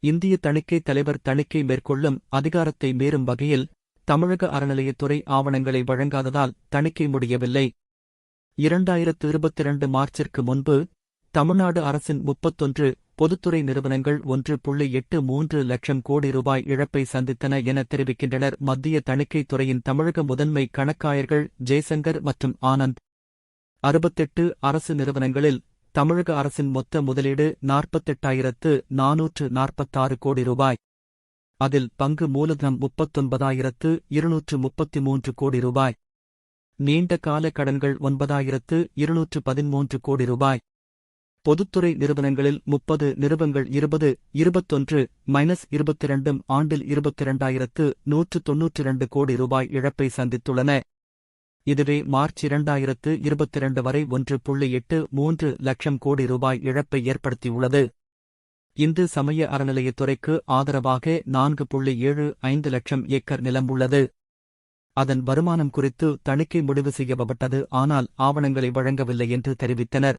இந்திய தணிக்கை தலைவர் தணிக்கை மேற்கொள்ளும் அதிகாரத்தை மீறும் வகையில் தமிழக அறநிலையத்துறை ஆவணங்களை வழங்காததால் தணிக்கை முடியவில்லை. இரண்டாயிரத்து இருபத்தி இரண்டு மார்ச்சிற்கு முன்பு தமிழ்நாடு அரசின் முப்பத்தொன்று பொதுத்துறை நிறுவனங்கள் ஒன்று புள்ளி எட்டு மூன்று லட்சம் கோடி ரூபாய் இழப்பை சந்தித்தன என தெரிவிக்கின்றனர். மத்திய தணிக்கைத் துறையின் தமிழக முதன்மை கணக்காயர்கள் ஜெய்சங்கர் மற்றும் ஆனந்த். அறுபத்தெட்டு அரசு நிறுவனங்களில் தமிழக அரசின் மொத்த முதலீடு நாற்பத்தெட்டாயிரத்து நானூற்று நாற்பத்தாறு கோடி ரூபாய். அதில் பங்கு மூலதனம் முப்பத்தொன்பதாயிரத்து இருநூற்று முப்பத்தி மூன்று கோடி ரூபாய். நீண்ட கால கடன்கள் ஒன்பதாயிரத்து இருநூற்று பதிமூன்று கோடி ரூபாய். பொதுத்துறை நிறுவனங்களில் முப்பது நிறுவனங்கள் இருபது இருபத்தொன்று மைனஸ் இருபத்திரண்டும் ஆண்டில் இருபத்திரண்டாயிரத்து நூற்று தொன்னூற்றிரண்டு கோடி ரூபாய் இழப்பை சந்தித்துள்ளன. இதுவே மார்ச் இரண்டாயிரத்து இருபத்திரண்டு வரை ஒன்று புள்ளி எட்டு மூன்று லட்சம் கோடி ரூபாய் இழப்பை ஏற்படுத்தியுள்ளது. இந்து சமய அறநிலையத்துறைக்கு ஆதரவாக நான்கு புள்ளி ஏழு ஐந்து லட்சம் ஏக்கர் நிலம் உள்ளது அதன் வருமானம் குறித்து தணிக்கை முடிவு செய்யப்பட்டது ஆனால் ஆவணங்களை வழங்கவில்லை என்று தெரிவித்தனர்.